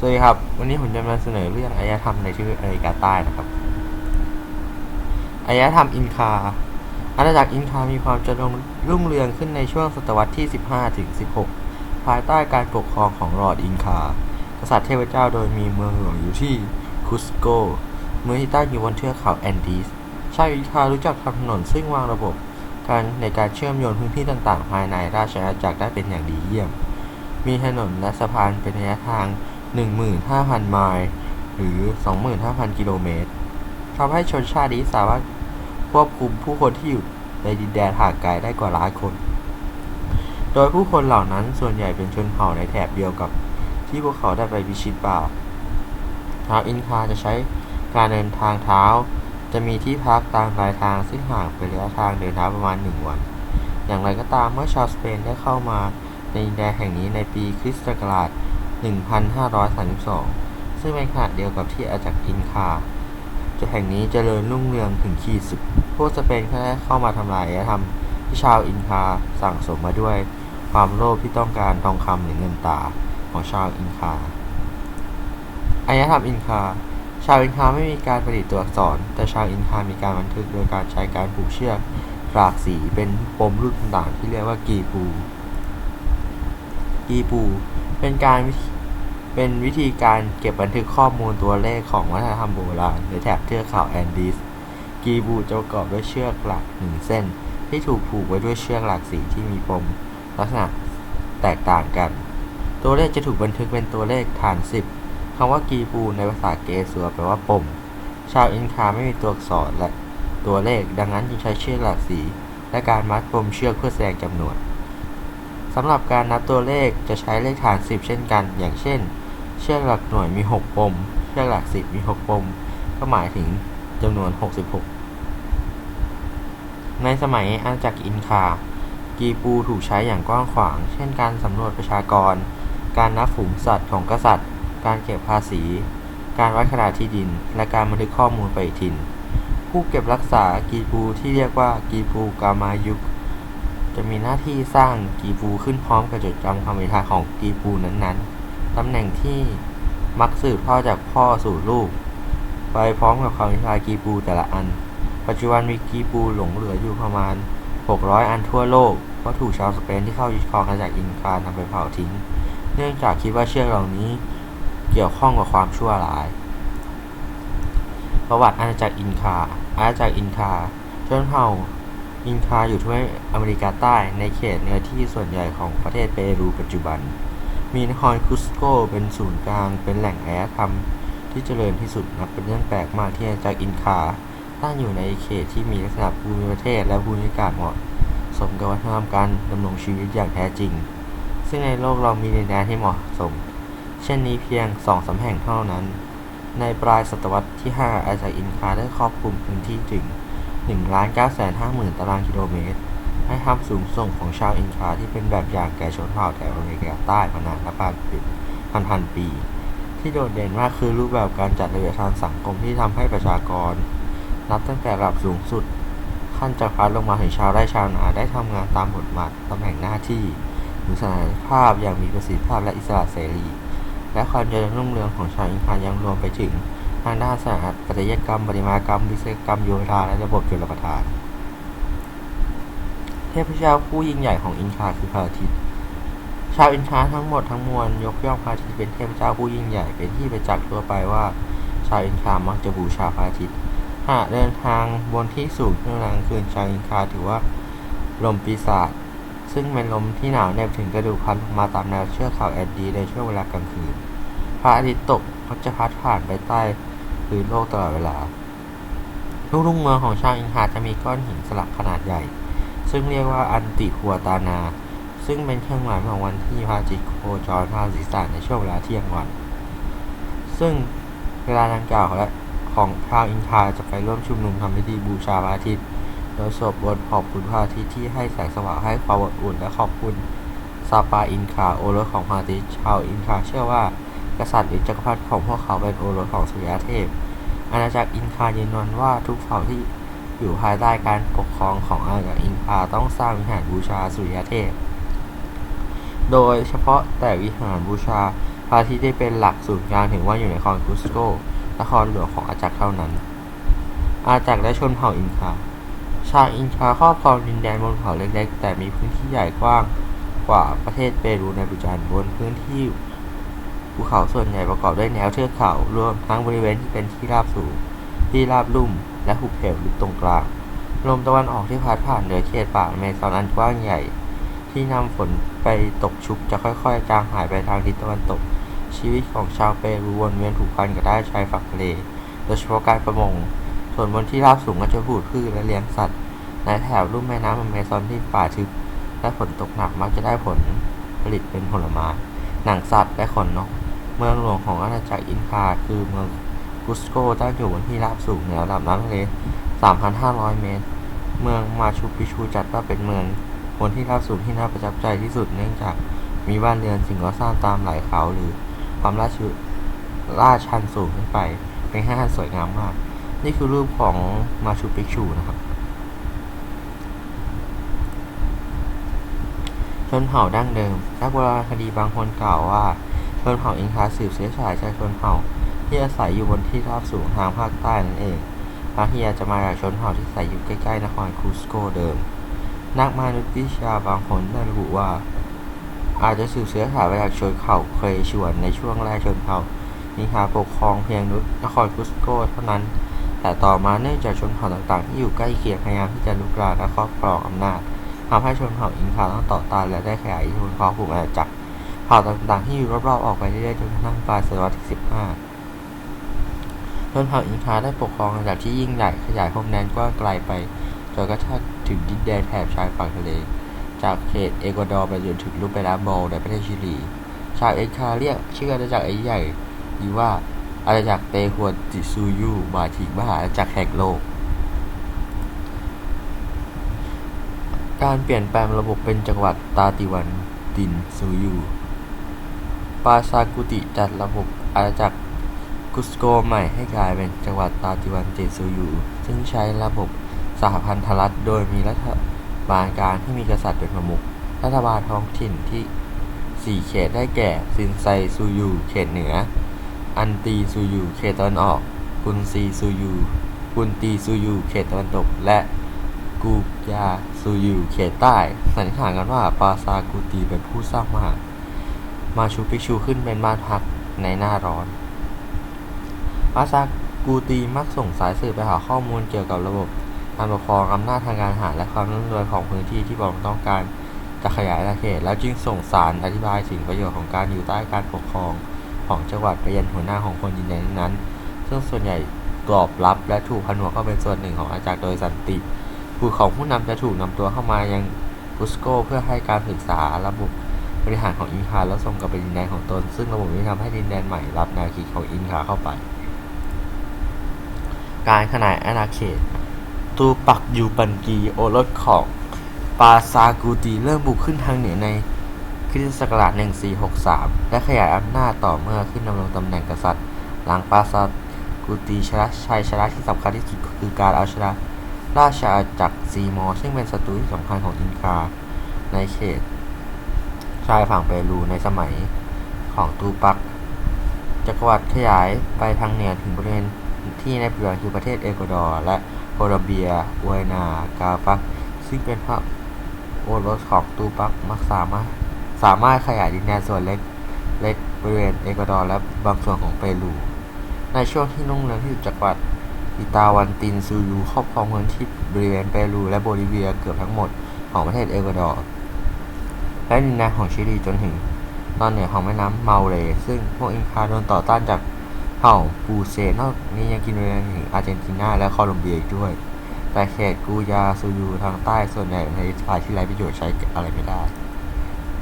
สวัสดีครับ วันนี้ผมจะมาเสนอเรื่องอารยธรรมในทวีปอเมริกาใต้นะครับอารยธรรมอินคา อาณาจักรอินคา มีความเจริญรุ่งเรืองขึ้นในช่วงศตวรรษที่ 15 ถึง 16 ภายใต้การปกครองของลอร์ดอินคา กษัตริย์เทพเจ้าโดยมีเมืองหลวงอยู่ที่คุสโก เมืองที่ตั้งอยู่บนเทือกเขาแอนดีส ชาวอินคารู้จักทำถนนซึ่งวางระบบการในการเชื่อมโยงพื้นที่ต่างๆ ภายในราชอาณาจักรได้เป็นอย่างดีเยี่ยม มีถนนและสะพานเป็นระยะทาง 15,000 ไมล์หรือ 25,000 กิโลเมตรทำให้ชนชาตินี้สามารถควบคุมผู้คนที่อยู่ในดินแดนห่างไกลได้กว่าล้านคน โดยผู้คนเหล่านั้นส่วนใหญ่เป็นชนเผ่าในแถบเดียวกับที่พวกเขาได้ไปพิชิตป่าชาวอินคาจะใช้การเดินทางเท้า จะมีที่พักตามรายทางซึ่งห่างเป็นระยะทางเดินเท้าประมาณ 1 วัน อย่างไรก็ตามเมื่อชาวสเปนได้เข้ามาในดินแดนแห่งนี้ในปีคริสต์ศักราช 1532 ซึ่งเป็นขณะเดียวกับที่อาณาจักรอินคาจะแห่งนี้จเจริญรุ่งเรืองถึงขีดสุด พวกสเปนก็ได้เข้ามาทำลายอารยธรรมที่ชาวอินคาสั่งสมมาด้วย ความโลภที่ต้องการทองคำหรือเงินตาของชาวอินคาอารยธรรมอินคา ชาวอินคาไม่มีการผลิตตัวอักษร แต่ชาวอินคามีการบันทึกโดยการใช้การผูกเชือกหลากสีเป็นปมรุ่นต่างๆที่เรียกว่ากีปู กีปู เป็นการวิ เป็นวิธีการเก็บบันทึกข้อมูลตัวเลขของวัฒนธรรมโบราณในแถบเทือกเขาแอนดีส กีบูจะประกอบด้วยเชือกหลักหนึ่งเส้น ที่ถูกผูกไว้ด้วยเชือกหลากสีที่มีปมลักษณะแตกต่างกัน ตัวเลขจะถูกบันทึกเป็นตัวเลขฐาน 10คำว่ากีบูในภาษาเกสัวแปลว่าปม ชาวอินคาไม่มีตัวอักษรและตัวเลขดังนั้นจึงใช้เชือกหลากสี และการมัดปมเชือกเพื่อแสดงจำนวน สำหรับการนับตัวเลขจะใช้เลขฐาน 10 เช่นกัน อย่างเช่น เชือกหลักหน่วยมี 6 ปม เชือกหลัก 10 มี 6 ปม ก็หมายถึงจำนวน 66 ในสมัยอาณาจักรอินคา กีปูถูกใช้อย่างกว้างขวาง เช่นการสำรวจประชากร การนับฝูงสัตว์ของกษัตริย์ การเก็บภาษี การวัดขนาดที่ดิน และการบันทึกข้อมูลปฏิทินผู้เก็บรักษากีปูที่เรียกว่ากีปูกามายุก จะมีหน้าที่สร้างกีปูขึ้นพร้อมกับจดจำคำวิทาของกีปูนั้นๆ ตำแหน่งที่มักสืบทอดจากพ่อสู่ลูก ไปพร้อมกับคำวิทากีปูแต่ละอัน ปัจจุบันมีกีปูหลงเหลืออยู่ประมาณ 600 อันทั่วโลกเพราะถูกชาวสเปนที่เข้ายึดครองอาณาจักรอินคาทำไปเผาทิ้ง เนื่องจากคิดว่าเชือกเหล่านี้เกี่ยวข้องกับความชั่วร้าย ประวัติอาณาจักรอินคา อาณาจักรอินคาชนเผ่า อินคาอยู่ทวีปอเมริกาใต้ในเขตเนื้อที่ส่วนใหญ่ของประเทศเปรูปัจจุบัน มีนครคุสโกเป็นศูนย์กลางเป็นแหล่งอารยธรรมที่เจริญที่สุดนับเป็นเรื่องแปลกมากที่อาณาจักรอินคาตั้งอยู่ในเขตที่มีลักษณะภูมิประเทศและภูมิอากาศเหมาะสมกับวัฒนธรรมการดำรงชีวิตอย่างแท้จริง ซึ่งในโลกเรามีดินแดนที่เหมาะสม เช่นนี้เพียงสองสาแห่งเท่านั้น ในปลายศตวรรษที่ 5 อาณาจักรอินคาได้ครอบคลุมพื้นที่ถึง 1,950,000 ตารางกิโลเมตร ให้ทำสูงส่งของชาวอินคาที่เป็นแบบอย่างแก่ชนเผ่าแถวอเมริกาใต้มานานนับพันปีพันพันปี ที่โดดเด่นมากคือรูปแบบการจัดระเบียบทางสังคมที่ทำให้ประชากร นับตั้งแต่ระดับสูงสุด ขั้นจักพรรดิลงมาถึงชาวไร่ชาวนาได้ทำงานตามบทบาทตำแหน่งหน้าที่มีศักยภาพอย่างมีประสิทธิภาพและอิสระเสรี และความเจริญรุ่งเรืองของชาวอินคายังรวมไปถึง ทางด้านศาสถาปัตยกรรมปริมากรรม วิศวกรรมโยธาและระบบชลประทาน เทพเจ้าผู้ยิ่งใหญ่ของอินคาคือพระอาทิตย์ชาวอินคาทั้งหมดทั้งมวลยกย่องพระอาทิตย์เป็นเทพเจ้าผู้ยิ่งใหญ่เป็นที่ประจักษ์ทั่วไปว่า ชาวอินคามักจะบูชาพระอาทิตย์หากเดินทางบนที่สูงเพื่อกลางคืนชาวอินคาถือว่าลมปีศาจซึ่งเป็นลมที่หนาวเหน็บถึงกระดูกพันมาตามแนวเชือกเขาแอดดีในช่วงเวลากลางคืน พระอาทิตย์ตกมักจะพัดผ่านไปใต้พื้นโลกตลอดเวลาทุกๆเมืองของชาวอินคาจะมีก้อนหินสลักขนาดใหญ่ ซึ่งเรียกว่าอันติคัวตานา ซึ่งเป็นเครื่องหมายของวันที่พระอาทิตย์โคจรผ่านศีรษะในช่วงเวลาเที่ยงวัน ซึ่งเวลาดังกล่าวและของชาวอินคาจะไปร่วมชุมนุมทำพิธีบูชาพระอาทิตย์โดยสวดบนขอบคุณพระอาทิตย์ที่ให้แสงสว่างให้ความอบอุ่นและขอบคุณซาปาอินคาโอรสของพระอาทิตย์ชาวอินคาเชื่อว่า กษัตริย์หรือจักรพรรดิของพวกเขาเป็นโอรสของสุริยเทพ อาณาจักรอินคายืนยันว่าทุกเผ่าที่อยู่ภายใต้การปกครองของอาณาจักรอินคาต้องสร้างวิหารบูชาสุริยเทพ โดยเฉพาะแต่วิหารบูชาพระอาทิตย์ได้เป็นหลักศูนย์กลางถึงว่าอยู่ในนครคุสโกนครหลวงของอาณาจักรเท่านั้น อาณาจักรและชนเผ่าอินคา ชาวอินคาครอบครองดินแดนบนเขาเล็กๆ แต่มีพื้นที่ใหญ่กว้างกว่าประเทศเปรูในปัจจุบันบนพื้นที่ ภูเขาส่วนใหญ่ประกอบด้วยแนวเทือกเขา รวมทั้งบริเวณที่เป็นที่ราบสูง ที่ราบลุ่ม และหุบเหวลึกตรงกลาง ลมตะวันออกที่พัดผ่านเหนือเขตป่าเมซอนอันกว้างใหญ่ ที่นำฝนไปตกชุกจะค่อยๆ จางหายไปทางทิศตะวันตก ชีวิตของชาวเปรูวนเวียนผูกพันกับด้านชายฝั่งทะเล โดยเฉพาะการประมง ส่วนบนที่ราบสูงก็จะปลูกพืชและเลี้ยงสัตว์ ในแถบลุ่มแม่น้ำอเมซอนที่ป่าทึบและฝนตกหนักมักจะได้ผลผลิตเป็นผลไม้หนังสัตว์และขนนก เมืองหลวงของอาณาจักรอินคาคือเมืองกุสโกตั้งอยู่บนที่ราบสูงเหนือระดับน้ำทะเล 3,500 เมตร เมืองมาชูปิชูจัดว่าเป็นเมืองบนที่ราบสูงที่น่าประทับใจที่สุดเนื่องจากมีบ้านเรือนสิ่งก่อสร้างตามไหล่เขาหรือความลาดชันลาชันสูงขึ้นไปเป็นห้างสวยงามมาก นี่คือรูปของมาชูปิชูนะครับ ชนเผ่าดั้งเดิมนักโบราณคดีบางคนกล่าวว่า ชนเผ่าอินคาสืบเชื้อสายจากชนเผ่าที่อาศัยอยู่บนที่ราบสูงทางภาคใต้นั่นเองบางทีอาจจะมาจากชนเผ่าที่อาศัยอยู่ใกล้ๆนครคูสโกเดิม นักมนุษยวิทยาบางคนได้ระบุว่า อาจจะสืบเชื้อสายมาจากชนเผ่าเคยชวนในช่วงแรกชนเผ่าอินคาปกครองเพียงนครคูสโกเท่านั้น แต่ต่อมาเนื่องจากชนเผ่าต่างๆ ที่อยู่ใกล้เคียงพยายามที่จะลุกรานและครอบครองอำนาจทำให้ชนเผ่าอินคาต้องต่อต้านและได้ขยายอิทธิพลครอบคลุมอาณาจักร เผ่าต่างๆที่อยู่รอบๆออกไปเรื่อยๆจนกระทั่งปลายศตวรรษที่ 15 ชนเผ่าอินคาได้ปกครองอาณาจักรที่ยิ่งใหญ่ขยายพรมแดนกว้างไกลไปจนกระทั่งถึงดินแดนแถบชายฝั่งทะเล จากเขตเอกวาดอร์ไปจนถึงลูเปราโบลในประเทศชิลี ชาวเอ็นคาเรียกชื่ออาณาจักรไอ้ใหญ่นี้ว่าอาณาจักรเตฮวนติซูยูบาถิมหาอาณาจักรแห่งโลก การเปลี่ยนแปลงระบบเป็นจังหวัดตาติวันตินซูยูาซากุติจัดระบบอาณาจักรกุสโกใหม่ให้กลายเป็นจังหวัดตาติวันตินซูยูซึ่งใช้ระบบสหพันธรัฐโดยมีรัฐบาลกลางที่มีกษัตริย์เป็นประมุขรัฐบาลท้องถิ่นที่ 4 เขตได้แก่ ซินไซซูยูเขตเหนือ อันตีซูยูเขตตะวันออก กุนซีซูยูกุนตีซูยูเขตตะวันตก และกูยาซูยูเขตใต้ สันนิษฐานกันว่าปราซากูตีเป็นผู้สร้างมหา มาชูปิกชูขึ้นเป็นบ้านพักในหน้าร้อนปราซากูตีมักส่งสายสืบไปหาข้อมูลเกี่ยวกับระบบการปกครองอำนาจทางการทหารและความรุ่งเรืองของพื้นที่ที่พระองต้องการจะขยายอาณาเขต แล้วจึงส่งสารอธิบายถึงประโยชน์ของการอยู่ใต้การปกครองของจังหวัดไปยังหัวหน้าของคนดินแดนนั้น ซึ่งส่วนใหญ่ตอบรับและถูกผนวกเข้าเป็นส่วนหนึ่งของอาณาจักโดยสันติบุตรของผู้นำจะถูกนำตัวเข้ามายังกุสโกเพื่อให้การศึกษาระบบ บริหารของอินคาแล้วส่งกลับไปดินแดนของตน ซึ่งระบบนี้ทำให้ดินแดนใหม่รับแนวคิดของอินคาเข้าไป การขนายอาณาเขต ตูปักยูปันกีโอรสของปาซากูตีเริ่มบุกขึ้นทางเหนือในคริสตศักราช1463 และขยายอำนาจต่อเมื่อขึ้นดำรงตำแหน่งกษัตริย์ หลังปาซากูตีชนะชัยชนะที่สำคัญที่สุดคือการเอาชนะราชอาณาจักรซีมอร์ซึ่งเป็นศัตรูที่สำคัญของอินคาในเขต ชายฝั่งเปรูในสมัยของตูปัก จักรวรรดิขยายไปทางเหนือถึงบริเวณที่ในปัจจุบันคือประเทศเอกวาดอร์และโคลอมเบียอวยนากาฟัก ซึ่งเป็นพระโอรสของตูปักมักสามารถสามารถขยายดินแดนส่วนเล็กเล็กบริเวณเอกวาดอร์และบางส่วนของเปรู ในช่วงที่รุ่งเรืองที่จักรวรรดิอิตาวันตินซูยูครอบครองพื้นที่บริเวณเปรูและโบลิเวียเกือบทั้งหมดของประเทศเอกวาดอร์ และดินแดนของชิลีจนถึงตอนเหนือของแม่น้ำเมาเรซึ่งพวกอินคาโดนต่อต้านจากเผ่าปูเซนอกนี้ยังกินบริเวณถึงอาร์เจนตินาและโคลอมเบียอีกด้วย แต่เขตกูยาซูยูทางใต้ส่วนใหญ่ในทะเลทรายที่ไร้ประโยชน์ใช้อะไรไม่ได้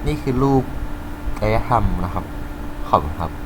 นี่คือรูประยธรรมนะครับ ขอบคุณครับ